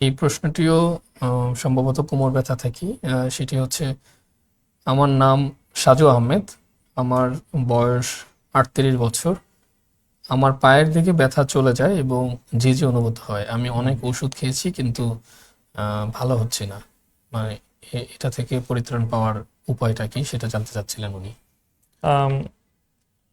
এই প্রশ্নটিও সম্ভবত কোমর ব্যথা থেকে সেটি হচ্ছে, আমার নাম সাজু আহমেদ, আমার বয়স আটত্রিশ বছর। আমার পায়ের দিকে ব্যথা চলে যায় এবং ঝিঝি অনুভূত হয়, আমি অনেক ওষুধ খেয়েছি কিন্তু ভালো হচ্ছে না। মানে এটা থেকে পরিত্রাণ পাওয়ার উপায়টা কি সেটা জানতে চাচ্ছিলেন উনি।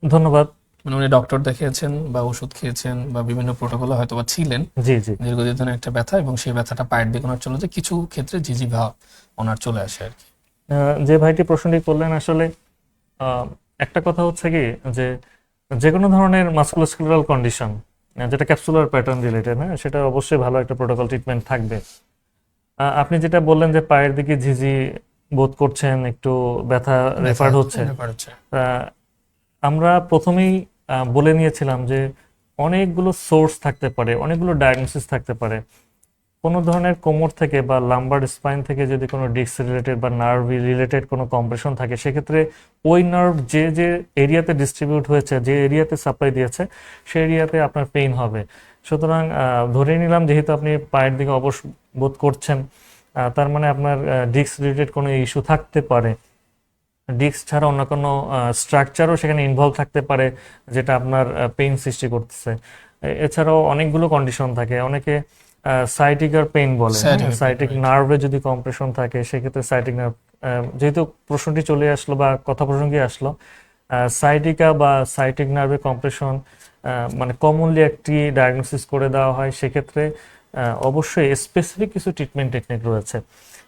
ধন্যবাদ। মানে উনি ডক্টর দেখিয়েছেন বা ওষুধ খেয়েছেন বা বিভিন্ন প্রোটোকলে হয়তো বা ছিলেন। জি জি। দীর্ঘদিন ধরে একটা ব্যথা এবং সেই ব্যথাটা পায়ের দিকে ওনার চলে যায়। কিছু ক্ষেত্রে ঝিঝি ভাব ওনার চলে আসে আর কি। যে ভাইটি প্রশ্নটি করলেন আসলে একটা কথা হচ্ছে কি যে যে কোনো ধরনের মাস্কুলোস্কুলারাল কন্ডিশন যেটা ক্যাপসুলার প্যাটার্ন রিলেটেড হ্যাঁ সেটা অবশ্যই ভালো একটা প্রোটোকল ট্রিটমেন্ট থাকবে। আপনি যেটা বললেন যে পায়ের দিকে ঝিঝি বোধ করছেন একটু ব্যথা রেফার হচ্ছে আমরা প্রথমেই বলে নিয়েছিলাম যে অনেকগুলো সোর্স থাকতে পারে, অনেকগুলো ডায়াগনোসিস থাকতে পারে। কোনো ধরনের কোমর থেকে বা লাম্বার স্পাইন থেকে যদি কোনো ডিস্ক রিলেটেড বা নার্ভ রিলেটেড কোনো কম্প্রেশন থাকে, সেক্ষেত্রে ওই নার্ভ যে যে এরিয়াতে ডিস্ট্রিবিউট হয়েছে, যে এরিয়াতে সাপ্লাই দিয়েছে, সেই এরিয়াতে আপনার পেইন হবে। সুতরাং ধরে নিলাম যেহেতু আপনি পায়ের দিকে অবশ বোধ করছেন তার মানে আপনার ডিস্ক রিলেটেড কোনো ইস্যু থাকতে পারে। ডিস্ক ছাড়া অন্য কোনো স্ট্রাকচারও সেখানে ইনভলভ থাকতে পারে যেটা আপনার পেইন সৃষ্টি করতেছে। এছাড়াও অনেকগুলো কন্ডিশন থাকে। অনেকে সাইটিকার পেইন বলে। সাইটিক নার্ভে যদি কম্প্রেশন থাকে সেক্ষেত্রে সাইটিক নার্ভ যেহেতু প্রশ্নটি চলে আসলো বা কথা প্রসঙ্গে আসলো সাইটিকা বা সাইটিক নার্ভে কম্প্রেশন মানে কমনলি একটি ডায়াগনোসিস করে দেওয়া হয়। সেক্ষেত্রে অবশ্যই স্পেসিফিক কিছু ট্রিটমেন্ট টেকনিক রয়েছে।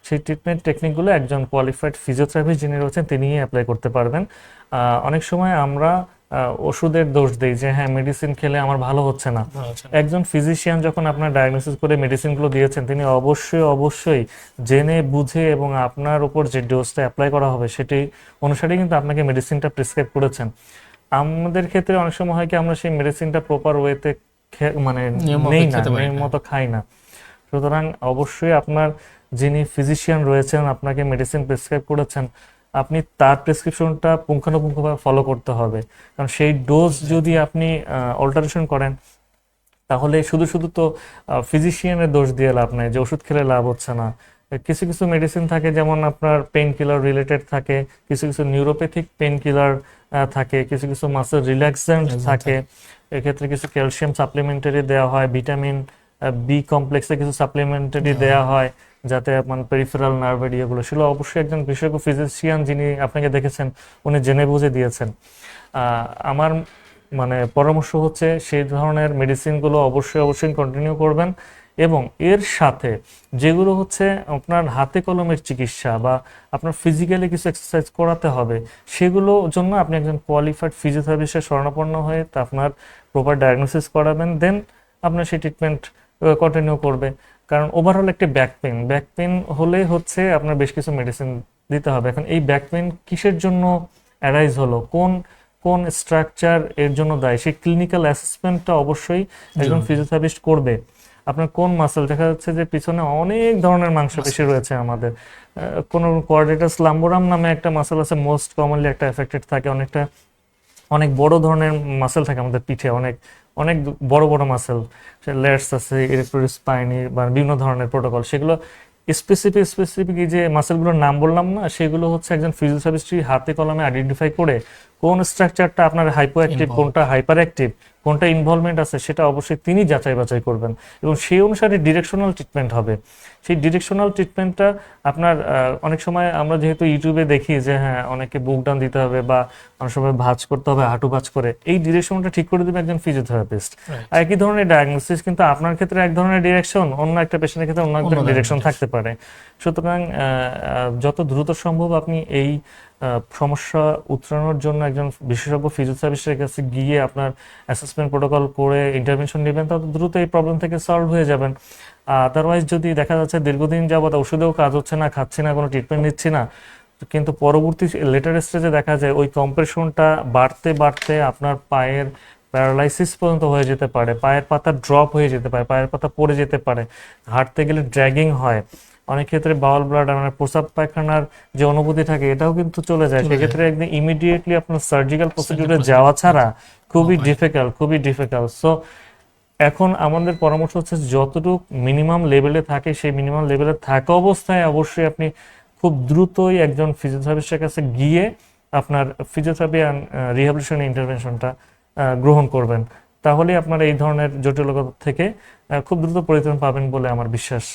সেই ট্রিটমেন্ট টেকনিকগুলো একজন কোয়ালিফাইড ফিজিওথেরাপিস্ট যিনি রয়েছেন তিনিই অ্যাপ্লাই করতে পারবেন অনেক সময় আমরা ওষুধের দোষ দিই যে হ্যাঁ মেডিসিন খেলে আমার ভালো হচ্ছে না। একজন ফিজিশিয়ান যখন আপনার ডায়াগনোসিস করে মেডিসিনগুলো দিয়েছেন তিনি অবশ্যই অবশ্যই জেনে বুঝে এবং আপনার উপর যে ডোজটা অ্যাপ্লাই করা হবে সেটি অনুসারে কিন্তু আপনাকে মেডিসিনটা প্রেসক্রাইব করেছেন আমাদের ক্ষেত্রে অনেক সময় হয় কি আমরা সেই মেডিসিনটা প্রপার ওয়েতে মানে নেই না। মতো খাই না সুতরাং অবশ্যই আপনার যিনি ফিজিশিয়ান রয়েছেন আপনাকে মেডিসিন প্রেসক্রাইব করেছেন আপনি তার প্রেসক্রিপশনটা পুঙ্খানুপুঙ্খভাবে ফলো করতে হবে। কারণ সেই ডোজ যদি আপনি অল্টারেশন করেন তাহলে শুধু শুধু তো ফিজিশিয়ানের দোষ দিয়ে লাভ নাই যে ওষুধ খেলে লাভ হচ্ছে না। কিছু কিছু মেডিসিন থাকে যেমন আপনার পেন কিলার রিলেটেড থাকে কিছু কিছু নিউরোপ্যাথিক পেন কিলার থাকে কিছু কিছু মাসেল রিল্যাক্সেন্ট থাকে। এক্ষেত্রে কিছু ক্যালসিয়াম সাপ্লিমেন্টারি দেওয়া হয় ভিটামিন বি কমপ্লেক্সে কিছু সাপ্লিমেন্টারি দেওয়া হয় যাতে আপনার পেরিফেরাল নার্ভ এরিয়াগুলো সেগুলো অবশ্যই একজন বিশেষজ্ঞ ফিজিশিয়ান যিনি আপনাকে দেখেছেন উনি জেনে বুঝে দিয়েছেন। আমার মানে পরামর্শ হচ্ছে সেই ধরনের মেডিসিনগুলো অবশ্যই অবশ্যই কন্টিনিউ করবেন এবং এর সাথে যেগুলো হচ্ছে আপনার হাতে কলমের চিকিৎসা বা আপনার ফিজিক্যালি কিছু এক্সারসাইজ করাতে হবে সেগুলো জন্য আপনি একজন কোয়ালিফাইড ফিজিওথেরাপিস্টের শরণাপন্ন হয়ে তা আপনার প্রপার ডায়াগনোসিস করাবেন দেন আপনার সেই ট্রিটমেন্ট কন্টিনিউ করবে। কারণ ওভারঅল একটা ব্যাক পেন ব্যাক পেন হলে হচ্ছে আপনার বেশ কিছু মেডিসিন দিতে হবে। এখন এই ব্যাক পেন কিসের জন্য অ্যারাইজ হলো? কোন কোন স্ট্রাকচার এর জন্য দায়ী? সেই ক্লিনিক্যাল অ্যাসেসমেন্টটা অবশ্যই একজন। ফিজিওথেরাপিস্ট করবে। আপনার কোন মাসেল দেখা যাচ্ছে যে পিছনে অনেক ধরনের মাংসপেশি রয়েছে আমাদের। কোন কোয়াড্রেটাস লাম্বোরাম নামে একটা মাসেল আছে। মোস্ট কমনলি একটা এফেক্টেড থাকে। অনেকটা অনেক বড় ধরনের মাসেল থাকে আমাদের পিঠে, অনেক অনেক বড় বড় মাসেল লেটস আছে ইলেকট্রিক স্পাইনি বা বিভিন্ন ধরনের প্রোটোকল সেগুলো স্পেসিফিক স্পেসিফিক যে মাসেলগুলোর নাম বললাম না, সেগুলো হচ্ছে একজন ফিজিওথেরাপিস্ট হাতে কলমে আইডেন্টিফাই করে কোন স্ট্রাকচারটা আপনার হাইপো অ্যাক্টিভ কোনটা হাইপার অ্যাক্টিভ কোনটা ইনভলভমেন্ট আছে সেটা অবশ্যই তিনি যাচাই বাছাই করবেন। এবং সেই অনুসারে ডিরেকশনাল ট্রিটমেন্ট হবে। সেই ডিরেকশনাল ট্রিটমেন্টটা আপনার অনেক সময় আমরা যেহেতু ইউটিউবে দেখি যে হ্যাঁ অনেকে বুক ডান দিতে হবে বা অনেক সময় ভাঁজ করতে হবে হাঁটু ভাঁজ করে এই ডিরেকশনটা ঠিক করে দেবে একজন ফিজিওথেরাপিস্ট. একই ধরনের ডায়াগনোসিস কিন্তু আপনার ক্ষেত্রে এক ধরনের ডিরেকশন অন্য একটা পেশেন্টের ক্ষেত্রে অন্য একটা ডিরেকশন থাকতে পারে। সুতরাং যত দ্রুত সম্ভব আপনি এই সমস্যা উতরানোর জন্য একজন বিশেষজ্ঞ ফিজিওথেরাপিস্টের কাছে গিয়ে আপনার অ্যাসেসমেন্ট প্রোটোকল করে ইন্টারভেনশন নেবেন তত দ্রুত এই প্রবলেম থেকে সলভ হয়ে যাবেন। আদারওয়াইজ যদি দেখা যাচ্ছে দীর্ঘদিন যাবত ওষুধেও কাজ হচ্ছে না, খাচ্ছি না, কোনো ট্রিটমেন্ট নিচ্ছি না, কিন্তু পরবর্তী লেটার স্টেজে দেখা যায় ওই কম্প্রেশনটা বাড়তে বাড়তে আপনার পায়ের প্যারালাইসিস পর্যন্ত হয়ে যেতে পারে, পায়ের পাতা ড্রপ হয়ে যেতে পারে, পায়ের পাতা পড়ে যেতে পারে, হাঁটতে গেলে ড্র্যাগিং হয়। অনেক ক্ষেত্রে বাউল ব্লাড মানে প্রসাব পায়খানার যে অনুভূতি থাকে এটাও কিন্তু চলে যায়। সেক্ষেত্রে একদম ইমিডিয়েটলি আপনার সার্জিক্যাল প্রসিডিউরে যাওয়া ছাড়া খুবই ডিফিকাল্ট খুবই ডিফিকাল্ট সো এখন আমাদের পরামর্শ হচ্ছে যতটুকু মিনিমাম লেভেলে থাকে সেই মিনিমাম লেভেলে থাকা অবস্থায় অবশ্যই আপনি খুব দ্রুতই একজন ফিজিওথেরাপিস্টের কাছে গিয়ে আপনার ফিজিওথেরাপি অ্যান্ড রিহ্যাবিলিটেশন ইন্টারভেনশনটা গ্রহণ করবেন। তাহলে আপনার এই ধরনের জটিলতা থেকে আহ, খুব দ্রুত পরিত্রাণ পাবেন বলে আমার বিশ্বাস।